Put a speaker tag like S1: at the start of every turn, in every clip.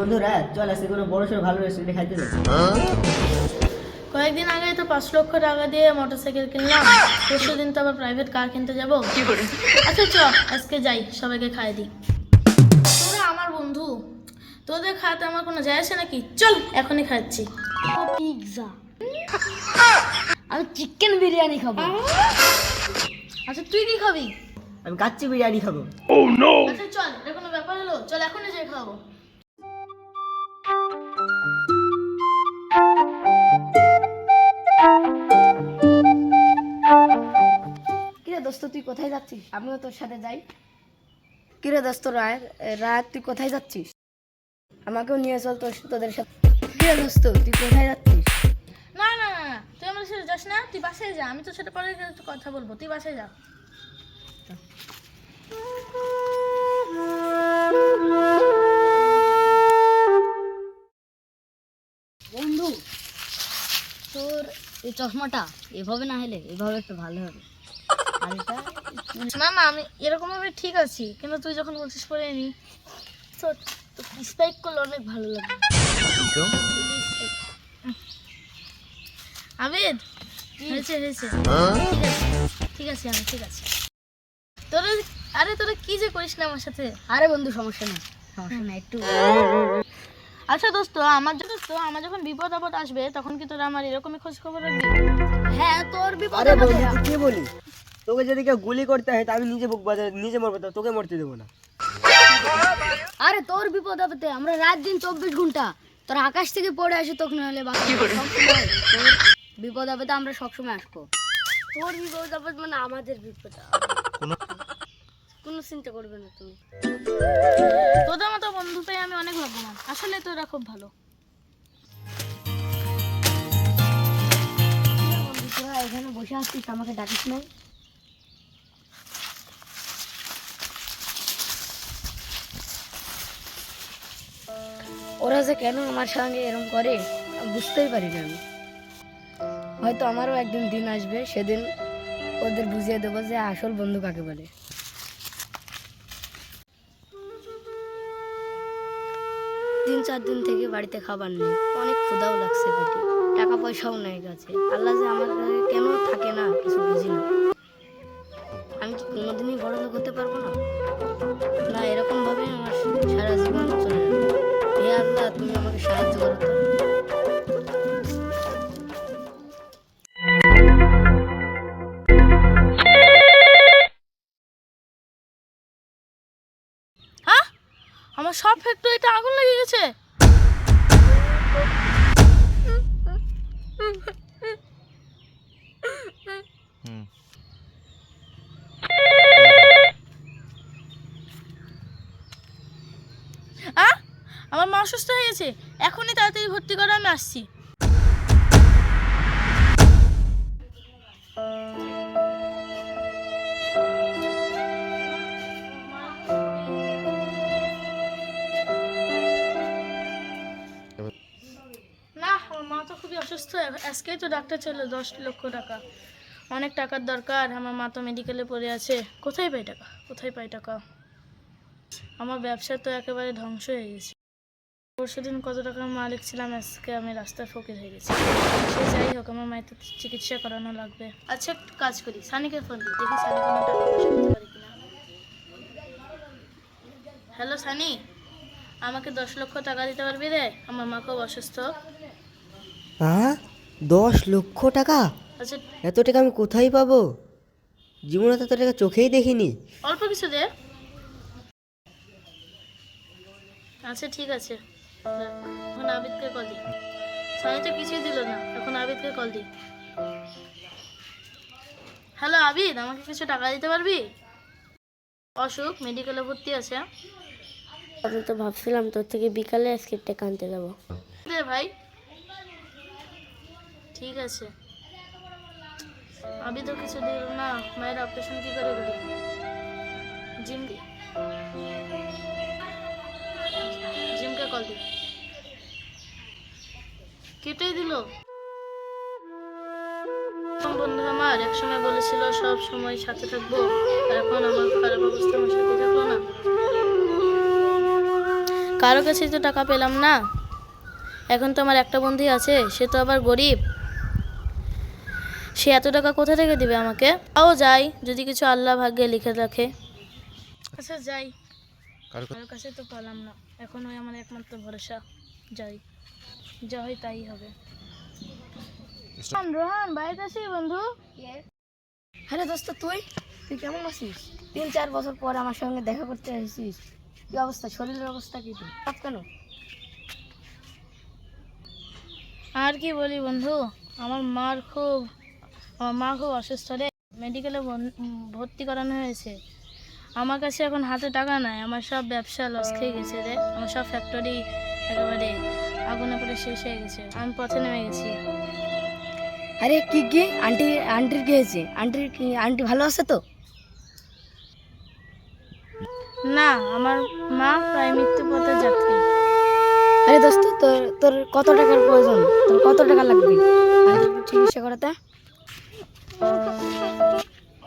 S1: বন্ধুরা চল আজকে কোনো বড় সড়ো ভালো রেস্টুরেন্টে খাইতে যাই।
S2: কয়েকদিন আগে তো পাঁচ লক্ষ টাকা দিয়ে মোটরসাইকেল কিনলাম। পরশু দিন তো আবার প্রাইভেট কার কিনতে যাব। আচ্ছা চ আজকে যাই সবাইকে খাই দিই। তোরা আমার বন্ধু। তোদের খাওয়াতে আমার কোনো যায় আসে নাকি? চল এখনই খাচ্ছি।
S3: পিৎজা আমি চিকেন বিরিয়ানি খাব।
S2: আচ্ছা তুই কি খাবি?
S1: আমি কাচ্চি বিরিয়ানি খাব।
S2: আচ্ছা চল এটা কোনো ব্যাপার হলো? চল এখনই যাই খাব
S3: দোস্ত তুই কোথায় যাচ্ছিস? আমিও তোর সাথে যাই। কিরে দোস্ত রায়? রায় তুই কোথায় যাচ্ছিস? আমাকেও নিয়ে চল তোর তোদের সাথে। কিরে দোস্ত তুই কোথায় যাচ্ছিস?
S2: না না না না তুই আমার সাথে যাস না তুই বাসায় যা আমি তোর সাথে পরে কথা বলব তুই বাসায় যা।
S3: বন্ধু তোর এই চশমাটা এভাবে না হলে এভাবে একটু ভালো হবে।
S2: না না আমি এরকম ভাবে ঠিক আছি কিন্তু তুই যখন বলছিস পরে নি তো স্পাইক করলে অনেক ভালো লাগে। আবেদ হয়েছে হয়েছে। ঠিক আছে আমি ঠিক আছে। তোরা আরে তোরা কি যে করিস না আমার সাথে?
S3: আরে বন্ধু সমস্যা নেই সমস্যা নেই একটু।
S2: আচ্ছা দোস্ত আমার যখন তো আমার যখন বিপদ আপদ আসবে তখন কি তোরা আমার এরকমই খোঁজ খবর রাখবি
S3: হ্যাঁ তোর বিপদ
S1: আরে
S3: আপদে
S1: কি বলি তোকে যদি কেউ গুলি করতে হয় তা আমি নিজে বুক বাজারে নিজে মরবো তা তোকে মরতে দেবো না।
S3: আরে তোর বিপদ আপদে আমরা রাত দিন চব্বিশ ঘণ্টা। তোর আকাশ থেকে পড়ে আসে তখন হলে বাঁচি। সবসময়। তোর বিপদ আপদে আমরা সবসময় আসব। তোর বিপদ আপদ মানে আমাদের বিপদ কোনো চিন্তা করবে না তুমি।
S2: তোদের মতো বন্ধু পেয়ে আমি অনেক ভাগ্যবান। আসলে তোরা খুব ভালো।
S3: এখানে বসে আসছিস আমাকে ডাকিস নাই? ওরা যে কেন আমার সঙ্গে এরকম করে, বুঝতেই পারি না আমি। হয়তো আমারও একদিন দিন আসবে, সেদিন ওদের বুঝিয়ে দেবো যে আসল বন্ধু কাকে বলে। তিন চার দিন থেকে বাড়িতে খাবার নেই, অনেক ক্ষুধাও লাগছে পেটে টাকা পয়সাও নেই কাছে। আল্লাহ যে আমার কাছে কেন থাকে না, কিছু বুঝি না। আমি কি কোনোদিনই বড় লোক হতে পারব না? না, এরকম সাহায্য করো
S2: আমার সব ফ্যাক্টরিতে আগুন লেগে গেছে আহ? আমার মা অসুস্থ হয়ে গেছে। এখনই তাড়াতাড়ি ভর্তি করে, আমি আসছি। না, আমার মা তো খুবই অসুস্থ। আজকেই তো ডাক্তার ছিল, দশ লক্ষ টাকা। অনেক টাকার দরকার, আমার মা তো মেডিকেলে পড়ে আছে। কোথায় পাই টাকা? কোথায় পাই টাকা? আমার ব্যবসা তো একেবারে ধ্বংস হয়ে গেছে। পরশুদিন কত টাকার মালিক ছিলাম আজকে আমি রাস্তার ফকির হয়ে গেছি। সে যাই হোক আমার মায়ের তো চিকিৎসা করানো লাগবে। আচ্ছা একটু কাজ করি সানিকে ফোন দিই দেখি সানি কোনো টাকা পয়সা দিতে পারি কিনা। Hello Sunny? আমাকে দশ লক্ষ টাকা দিতে পারবি রে? আমার মা খুব অসুস্থ।
S1: হ্যাঁ? দশ লক্ষ টাকা?
S2: আচ্ছা।
S1: এত টাকা আমি কোথায় পাবো? জীবনে তো এত টাকা চোখেই দেখিনি।
S2: অল্প কিছু দে। আচ্ছা ঠিক আছে। এখন আবিদকে কল দি সানি তো কিছুই দিল না এখন আবিদকে কল দি হ্যালো আবিদ আমাকে কিছু টাকা দিতে পারবি? অসুখ মেডিকেলে ভর্তি আছে।
S3: আমি তো ভাবছিলাম তোর থেকে বিকালে আজকে টাকা আনতে যাব।
S2: দে ভাই। ঠিক আছে। আবি তো কিছু দিল না মায়ের অপারেশন কি করে করি জিম দি কেটেই দিল। বন্ধু আমার একসময় বলেছিল, সব সময় সাথে থাকব এখন আমার খারাপ অবস্থা আমার সাথে থাকল না। কারও কাছেই তো টাকা পেলাম না। এখন তো আমার একটা বন্ধু আছে, সে তো আবার গরিব। সে এত টাকা কোথা থেকে দিবে আমাকে? তাও যাই, যদি কিছু আল্লাহ ভাগ্যে লিখে রাখে। আচ্ছা যাই। কারোর কাছে তো পেলাম না। এখন ওই আমার একমাত্র ভরসা যাই। যা হয় তাই হবে। রোহান বাড়িতে আছি বন্ধু?
S3: হ্যাঁ দোস্ত তুই? তুই কেমন আছিস? তিন চার বছর পর আমার সঙ্গে দেখা করতে এসেছিস কি অবস্থা? শরীরের অবস্থা কি তুই সব কেন?
S2: আর কি বলি বন্ধু? আমার মার খুব আমার মা খুব অসুস্থ রে। মেডিকেলে ভর্তি করানো হয়েছে। আমার কাছে এখন হাতে টাকা নাই আমার সব ব্যবসা লস খেয়ে গেছে রে। আমার সব ফ্যাক্টরি একেবারে আগুনে করে শেষ হয়ে গেছে। আমি পথে নেমে গেছি।
S3: আরে কি কি? আন্টি আন্টির কি হয়েছে? আন্টির কি আন্টি ভালো আছে তো?
S2: না আমার মা প্রায় মৃত্যু পথে যাত্রী।
S3: আরে দোস্ত তোর তোর কত টাকার প্রয়োজন? তোর কত টাকা লাগবে? চিকিৎসা করাতে?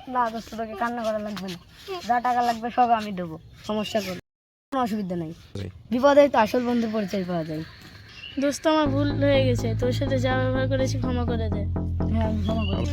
S3: না দোস্ত তোকে কান্না করা লাগবে না। যা টাকা লাগবে সব আমি দেবো। সমস্যা করো। কোনো অসুবিধা নাই। বিপদে তো আসল বন্ধু পরিচয় পাওয়া যায়।
S2: দোস্ত আমার ভুল হয়ে গেছে। তোর সাথে যা ব্যবহার করেছি ক্ষমা করে দে।
S3: হ্যাঁ আমি ক্ষমা করি